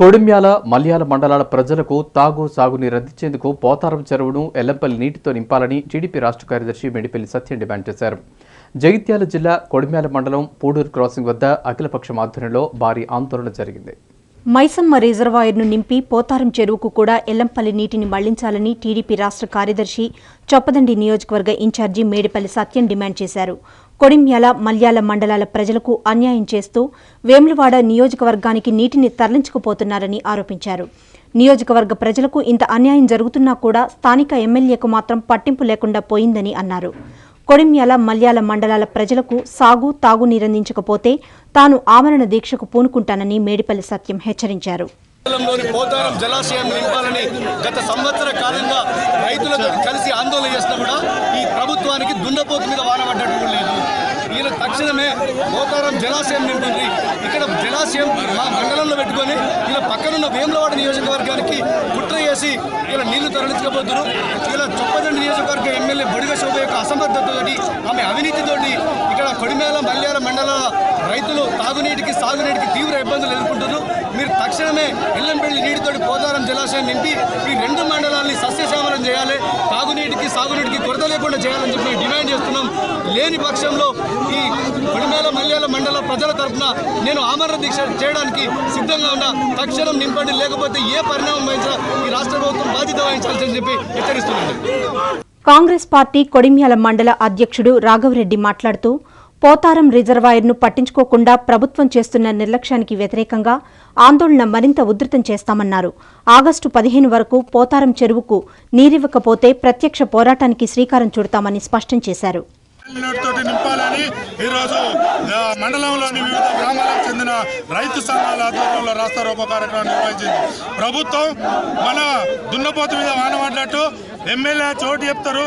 కొడిమ్యాల మల్యాల మండలాల ప్రజలకు తాగు సాగునీరు అందించేందుకు పోతారం చెరువును ఎల్లంపల్లి నీటితో నింపాలని టీడీపీ రాష్ట్ర కార్యదర్శి మెడిపల్లి సత్యం డిమాండ్ చేశారు. జగిత్యాల జిల్లా కొడిమ్యాల మండలం పూడూరు క్రాసింగ్ వద్ద అఖిలపక్షం ఆధ్వర్యంలో భారీ ఆందోళన జరిగింది. మైసమ్మ రిజర్వాయర్ను నింపి పోతారం చెరువుకు కూడా ఎల్లంపల్లి నీటిని మళ్ళించాలని టీడీపీ రాష్ట్ర కార్యదర్శి చొప్పదండి నియోజకవర్గ ఇన్ఛార్జి మేడిపల్లి సత్యం డిమాండ్ చేశారు. కొడిమ్యాల మల్యాల మండలాల ప్రజలకు అన్యాయం చేస్తూ వేములవాడ నియోజకవర్గానికి నీటిని తరలించుకుపోతున్నారని ఆరోపించారు. నియోజకవర్గ ప్రజలకు ఇంత అన్యాయం జరుగుతున్నా కూడా స్థానిక ఎమ్మెల్యేకు మాత్రం పట్టింపు లేకుండా పోయిందని అన్నారు. కొడిమ్యాల మల్యాల మండలాల ప్రజలకు సాగు తాగునీరందించకపోతే తాను ఆమరణ దీక్షకు పూనుకుంటానని మేడిపల్లి సత్యం హెచ్చరించారు. పోతారం జలాశయం నింపాలని గత సంవత్సర కాలంగా రైతులతో కలిసి ఆందోళన చేసినా కూడా ఈ ప్రభుత్వానికి దుండపోతు మీద వాన పడ్డట్టు లేదు. ఈయన తక్షణమే పోతారం జలాశయం నింపింది. ఇక్కడ జలాశయం మా మండలంలో పెట్టుకొని ఇలా పక్కనున్న వేములవాడ నియోజకవర్గానికి కుట్ర చేసి ఇలా నీళ్ళు తరలించకపోతున్నారు. ఇలా చొప్పదండి నియోజకవర్గ ఎమ్మెల్యే బడిగ శోభ యొక్క అసమర్థతతోటి ఆమె అవినీతితోటి ఇక్కడ కొడిమేల మల్యాల మండలాల రైతులు తాగునీటికి సాగునీటికి తీవ్ర ఇబ్బందులు ఎదుర్కొంటున్నారు. మీరు తక్షణమే ఎల్లంపల్లి నీటితోటి పోదారం జలాశయం నింపి ఈ రెండు మండలాల్ని సస్యశ్యామలం చేయాలి. తాగునీటికి సాగునీటికి తప్పకుండా చేయాలని చెప్పి డిమాండ్ చేస్తున్నాం. లేని పక్షంలో ఈ పడిమేల మల్యాల మండల ప్రజల తరఫున నేను ఆమరణ దీక్ష చేయడానికి సిద్ధంగా ఉన్నా. తక్షణం నింపండి. లేకపోతే ఏ పరిణామం వహించినా ఈ రాష్ట్ర ప్రభుత్వం బాధ్యత వహించాల్సి చెప్పి హెచ్చరిస్తున్నాను. కాంగ్రెస్ పార్టీ కొడిమ్యాల మండల అధ్యక్షుడు రాఘవరెడ్డి మాట్లాడుతూ పోతారం రిజర్వాయర్ను పట్టించుకోకుండా ప్రభుత్వం చేస్తున్న నిర్లక్ష్యానికి వ్యతిరేకంగా ఆందోళన మరింత ఉధృతం చేస్తామన్నారు. ఆగస్టు పదిహేను వరకు పోతారం చెరువుకు నీరివ్వకపోతే ప్రత్యక్ష పోరాటానికి శ్రీకారం చుడతామని స్పష్టం చేశారు. ఈరోజు మండలంలోని వివిధ గ్రామాలకు చెందిన రైతు సంఘాల ఆధ్వర్యంలో రాస్తా రూప కార్యక్రమం నిర్వహించింది. ప్రభుత్వం మన దున్నపోతు మీద వాన పడ్డట్టు ఎమ్మెల్యే చోటు చెప్తారు.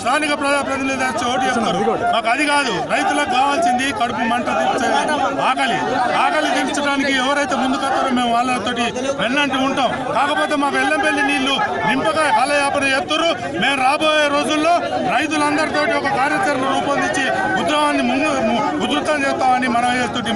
స్థానిక ప్రజాప్రతినిధి చోటు చెప్తారు. మాకు అది కాదు రైతులకు కావాల్సింది కడుపు మంట తీర్చే ఆకలి. ఆకలి నింపడానికి ఎవరైతే ముందుకొస్తారో మేము వాళ్ళతోటి వెన్నంటి ఉంటాం. కాకపోతే మా ఎల్లంపల్లి నీళ్ళు నింపగా కాలయాపన చేస్తారు మేము రాబోయే రోజుల్లో రైతులందరితోటి ఒక కార్యాచరణ రూపొందించి ఉద్యమాన్ని ముందు ఉధృతం చేస్తామని మనం చేస్తుంటే